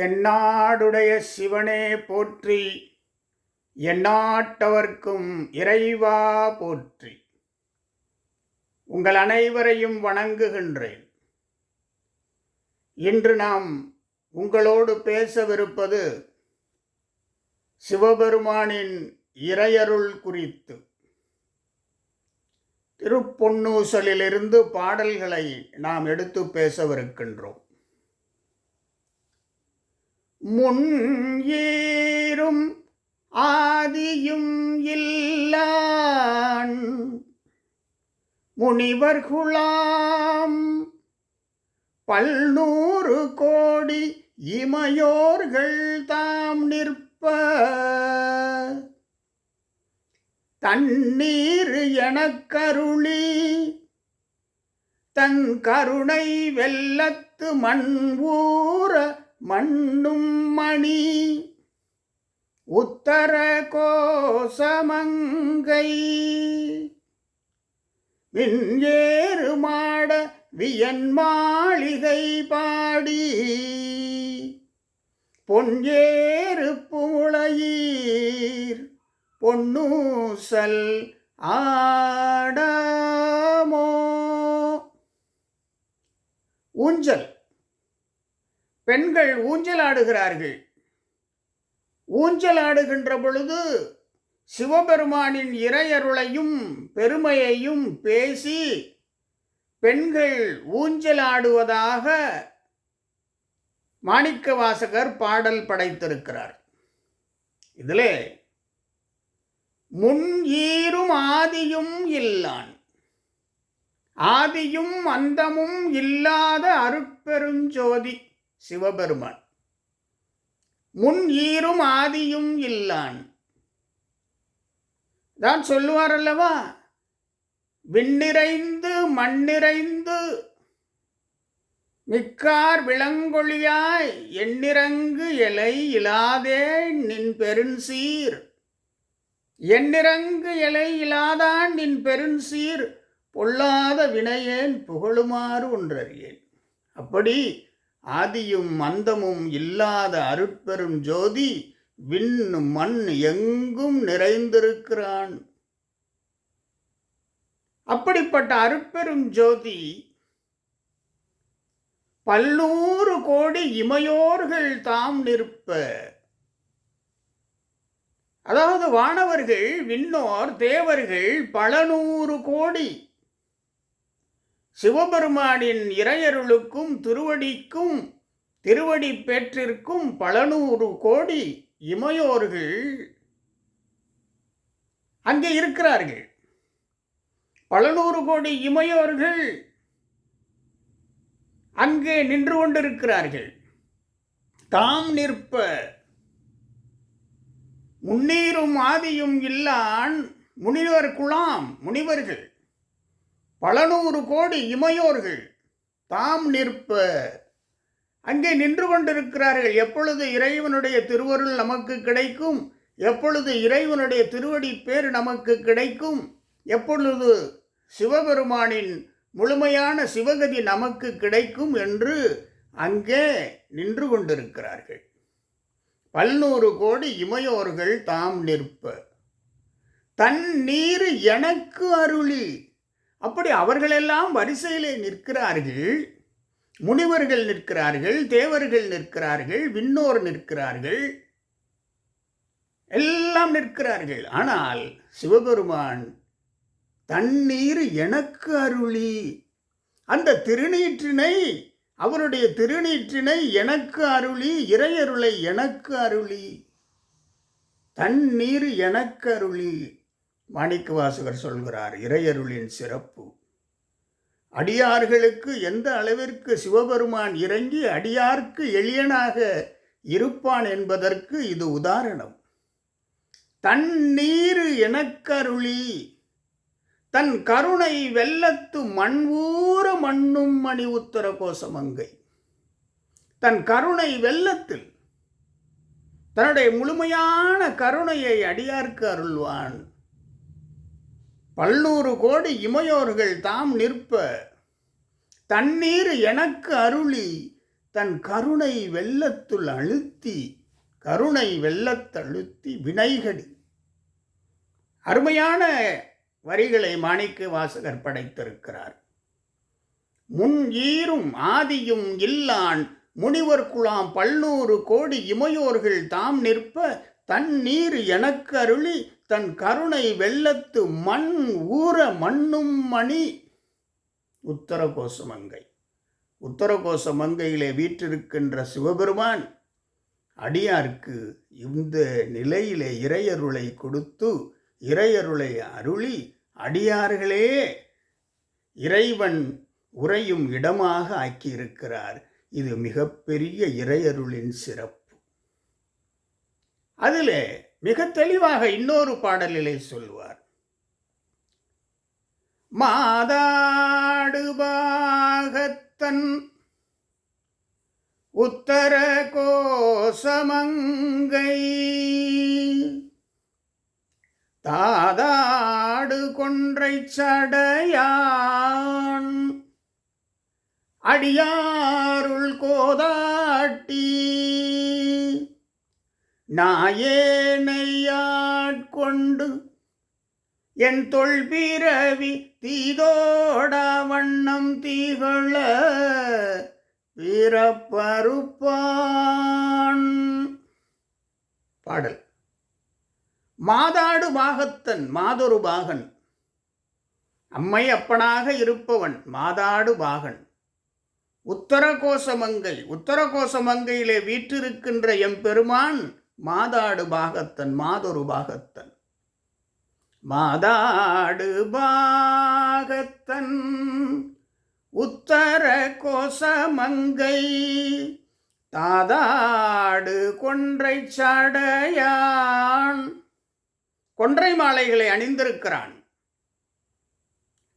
தென்னாடுடைய சிவனே போற்றி எந்நாட்டவர்க்கும் இறைவா போற்றி. உங்கள் அனைவரையும் வணங்குகின்றேன். இன்று நாம் உங்களோடு பேசவிருப்பது சிவபெருமானின் இறையருள் குறித்து. திருப்பொன்னூசலிலிருந்து பாடல்களை நாம் எடுத்து பேசவிருக்கின்றோம். முன் ஏறும் ஆதியும் இல்லான். முனிவர்குலாம் பல்நூறு கோடி இமையோர்கள் தாம் நிற்ப. தண்ணீர் எனக்கருளி தன் கருணை வெல்லத்து மண் ஊற மண்ணும் மணி உத்தர கோசமங்கை மின்ஏறு மாட வியன் மாளிகை பாடி பொன்ஏறு புழையீர் பொன்னூசல் ஆடமோ. ஊஞ்சல். பெண்கள் ஊஞ்சல் ஆடுகிறார்கள் ஊஞ்சல் ஆடுகின்ற பொழுது சிவபெருமானின் இறையருளையும் பெருமையையும் பேசி பெண்கள் ஊஞ்சல் ஆடுவதாக மாணிக்கவாசகர் பாடல் படைத்திருக்கிறார். இதில் முன் ஈரும் ஆதியும் இல்லான். ஆதியும் அந்தமும் இல்லாத அருட்பெருஞ்சோதி சிவபெருமான். முன் ஈரும் ஆதியும் இல்லான். தான் சொல்லுவார் அல்லவா விண்ணிறைந்து மண்ணிறைந்து மிக்கார் விளங்கொழியாய் எண்ணிறங்கு எலை இலாதே நின் பெருஞ்சீர் எண்ணிறங்கு எலை இலாதான் நின் பெருஞ்சீர் பொல்லாத வினையேன் புகழுமாறு ஒன்றறியேன். அப்படி ஆதியும் அந்தமும் இல்லாத அருட்பெரும் ஜோதி விண் மண் எங்கும் நிறைந்திருக்கிறான். அப்படிப்பட்ட அருட்பெரும் ஜோதி பல்லூறு கோடி இமையோர்கள் தாம் நிற்ப. அதாவது வானவர்கள் விண்ணோர் தேவர்கள் பல நூறு கோடி சிவபெருமானின் இறையருளுக்கும் திருவடிக்கும் திருவடி பேற்றிற்கும் பல நூறு கோடி இமையோர்கள் அங்கே இருக்கிறார்கள். பல நூறு கோடி இமையோர்கள் அங்கே நின்று கொண்டிருக்கிறார்கள். தாம் நிற்ப முன்னீரும் ஆதியும் இல்லான் முனிவர் குலாம் முனிவர்கள். பல நூறு கோடி இமையோர்கள் தாம் நிற்ப அங்கே நின்று கொண்டிருக்கிறார்கள். எப்பொழுது இறைவனுடைய திருவருள் நமக்கு கிடைக்கும்? எப்பொழுது இறைவனுடைய திருவடி பேர் நமக்கு கிடைக்கும்? எப்பொழுது சிவபெருமானின் முழுமையான சிவகதி நமக்கு கிடைக்கும் என்று அங்கே நின்று கொண்டிருக்கிறார்கள். பல்நூறு கோடி இமையோர்கள் தாம் நிற்ப தன் நீர் எனக்கு அருளி. அப்படி அவர்களெல்லாம் வரிசையிலே நிற்கிறார்கள். முனிவர்கள் நிற்கிறார்கள் தேவர்கள் நிற்கிறார்கள் விண்ணோர் நிற்கிறார்கள். எல்லாம் நிற்கிறார்கள். ஆனால் சிவபெருமான் தண்ணீர் எனக்கு அருளி. அந்த திருநீற்றினை அவருடைய திருநீற்றினை எனக்கு அருளி. இறையருளை எனக்கு அருளி. தண்ணீர் எனக்கு அருளி. மாணிக்க வாசகர் சொல்கிறார் இறையருளின் சிறப்பு. அடியார்களுக்கு எந்த அளவிற்கு சிவபெருமான் இறங்கி அடியார்க்கு எளியனாக இருப்பான் என்பதற்கு இது உதாரணம். தண்ணீர் எனக்கருளி தன் கருணை வெள்ளத்து மண்வூர மண்ணும் மணி உத்தர கோசமங்கை தன் கருணை வெள்ளத்தில் தன்னுடைய முழுமையான கருணையை அடியார்க்கு அருள்வான். பல்லூறு கோடி இமையோர்கள் தாம் நிற்ப. தண்ணீர் எனக்கு அருளி தன் கருணை வெள்ளத்துள் அழுத்தி கருணை வெள்ளத்தழுத்தி வினைகடி. அருமையான வரிகளை மாணிக்க வாசகர் படைத்திருக்கிறார். முன் ஈரும் ஆதியும் இல்லான் முனிவர் குழாம் பல்நூறு கோடி இமையோர்கள் தாம் நிற்ப தன் நீர் எனக்கு அருளி தன் கருணை வெள்ளத்து மண் ஊற மண்ணும் மணி. உத்தரகோசமங்கை உத்தரகோசமங்கையிலே வீற்றிருக்கின்ற சிவபெருமான் அடியார்க்கு இந்த நிலையிலே இறையருளை கொடுத்து இறையருளை அருளி அடியார்களே இறைவன் உறையும் இடமாக ஆக்கியிருக்கிறார். இது மிகப்பெரிய இறையருளின் சிறப்பு. அதிலே மிக தெளிவாக இன்னொரு பாடலிலே சொல்வார். மாதாடு பாகத்தன் உத்தர கோசமங்கை தாதாடு கொன்றை சடையான் அடியாருள் கோதாட்டி நாயேனையாட்கொண்டு என் தொல்பிறவி தீதோட வண்ணம் தீகள வீரப்பருப்பான். பாடல். மாதாடு பாகத்தன் மாதொரு பாகன். அம்மை அப்பனாக இருப்பவன் மாதாடு பாகன். உத்தரகோசமங்கை உத்தரகோசமங்கையிலே வீற்றிருக்கின்ற எம்பெருமான் மாதாடு பாகத்தன் மாதொரு பாகத்தன். மாதாடு பாகத்தன் உத்தர கோசமங்கை தாதாடு கொன்றை சடையான். கொன்றை மாலைகளை அணிந்திருக்கிறான்.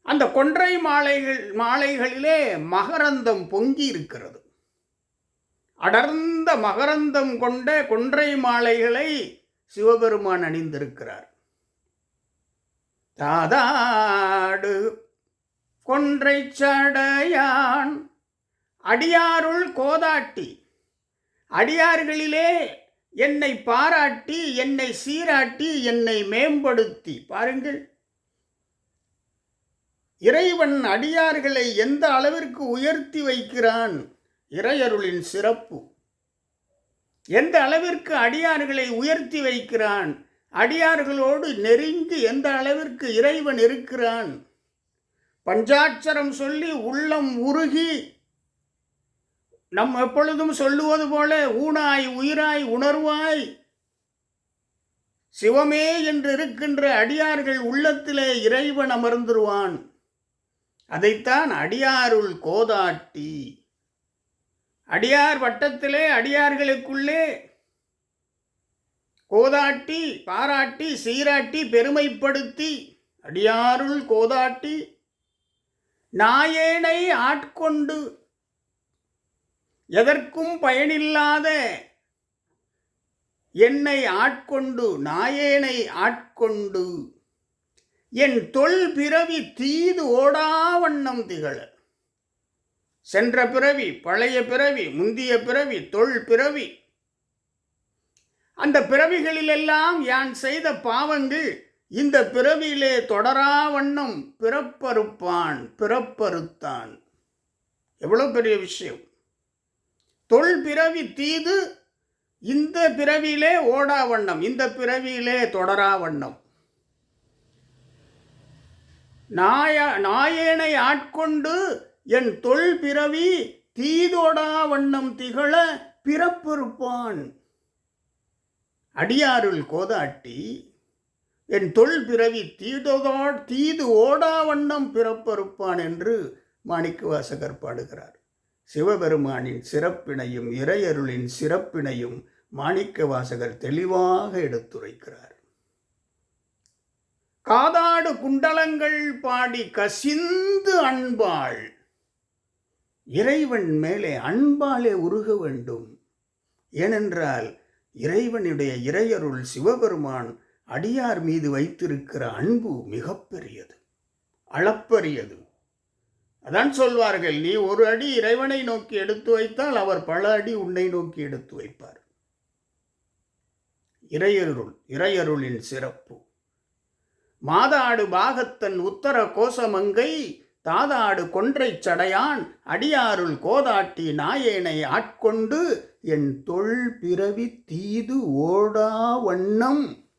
அந்த கொன்றை மாலைகள் மாலைகளிலே மகரந்தம் பொங்கி இருக்கிறது அடர்ந்த மகரந்தம் கொண்ட கொன்றை மாலைகளை சிவபெருமான் அணிந்திருக்கிறார். தாதாடு கொன்றை சடையான் அடியாருள் கோதாட்டி அடியார்களிலே என்னை பாராட்டி என்னை சீராட்டி என்னை மேம்படுத்தி. பாருங்கள். இறைவன் அடியார்களை எந்த அளவிற்கு உயர்த்தி வைக்கிறான்? இறையருளின் சிறப்பு. எந்த அளவிற்கு அடியார்களை உயர்த்தி வைக்கிறான்? அடியார்களோடு நெருங்கி எந்த அளவிற்கு இறைவன் இருக்கிறான்? பஞ்சாட்சரம் சொல்லி உள்ளம் உருகி நம் எப்பொழுதும் சொல்லுவது போல ஊனாய் உயிராய் உணர்வாய் சிவமே என்று இருக்கின்ற அடியார்கள் உள்ளத்திலே இறைவன் அமர்ந்துருவான். அதைத்தான் அடியாருள் கோதாட்டி. அடியார் வட்டத்திலே அடியார்களுக்குள்ளே கோதாட்டி பாராட்டி சீராட்டி பெருமைப்படுத்தி அடியாருள் கோதாட்டி நாயேனை ஆட்கொண்டு எதற்கும் பயனில்லாத என்னை ஆட்கொண்டு நாயேனை ஆட்கொண்டு என் தொல் பிறவி தீது ஓடா வண்ணம் திகழ. சென்ற பிறவி பழைய பிறவி முந்திய பிறவி தொல் பிறவி. அந்த பிறவிகளிலெல்லாம் யான் செய்த பாவங்கள் இந்த பிறவியிலே தொடரா வண்ணம் பிறப்பறுப்பான் பிறப்பறுத்தான். எவ்வளோ பெரிய விஷயம். தொல் பிறவி தீது இந்த பிறவியிலே ஓடா வண்ணம் இந்த பிறவியிலே தொடரா வண்ணம். நாய நாயேனை ஆட்கொண்டு என் தொல் பிறவி தீதோடா வண்ணம் திகழ பிறப்பிருப்பான் அடியாருள் கோதாட்டி என் தொல் பிறவி தீதோதா தீது ஓடா வண்ணம் பிறப்பறுப்பான் என்று மாணிக்கவாசகர் பாடுகிறார். சிவபெருமானின் சிறப்பினையும் இறையருளின் சிறப்பினையும் மாணிக்கவாசகர் தெளிவாக எடுத்துரைக்கிறார். காதாடு குண்டலங்கள் பாடி கசிந்து அன்பாள். இறைவன் மேலே அன்பாலே உருக வேண்டும். ஏனென்றால் இறைவனுடைய இறையருள் சிவபெருமான் அடியார் மீது வைத்திருக்கிற அன்பு மிகப்பெரியது அளப்பரியது. அதான் சொல்வார்கள் நீ ஒரு அடி இறைவனை நோக்கி எடுத்து வைத்தால் அவர் பல அடி உன்னை நோக்கி எடுத்து வைப்பார். இறையருள் இறையருளின் சிறப்பு. மாதாடு பாகத்தன் உத்தர கோசமங்கை தாதாடு கொன்றைச் சடையான் அடியாருள் கோதாட்டி நாயேனை ஆட்கொண்டு என் தொல் பிறவி தீது ஓடா வண்ணம்.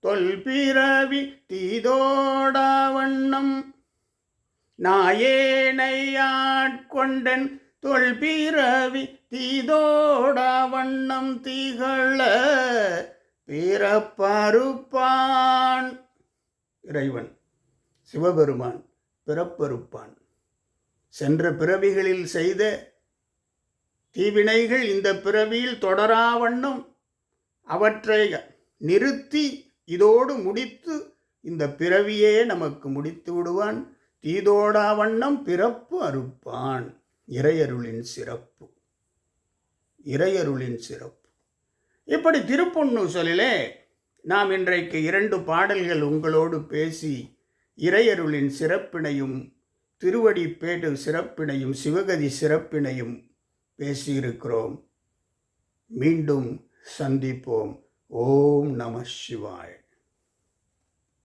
தொல் பிறவி தீதோடா வண்ணம். நாயேனை ஆட்கொண்டன் தொல் பிறவி தீதோடா வண்ணம் திகழ பிறப்பருப்பான் இறைவன் சிவபெருமான். பிறப்பறுப்பான். சென்ற பிறவிகளில் செய்த தீவினைகள் இந்த பிறவியில் தொடரா வண்ணம் அவற்றை நிறுத்தி இதோடு முடித்து இந்த பிறவியே நமக்கு முடித்து விடுவான். தீதோடா வண்ணம் பிறப்பு அறுப்பான். இறையருளின் சிறப்பு. இறையருளின் சிறப்பு. இப்படி திருப்பொன்னூசலிலே நாம் இன்றைக்கு இரண்டு பாடல்கள் உங்களோடு பேசி இறையருளின் சிறப்பினையும் திருவடிப்பேட்டு சிறப்பினையும் சிவகதி சிறப்பினையும் பேசியிருக்கிறோம். மீண்டும் சந்திப்போம். ஓம் நம சிவாய்.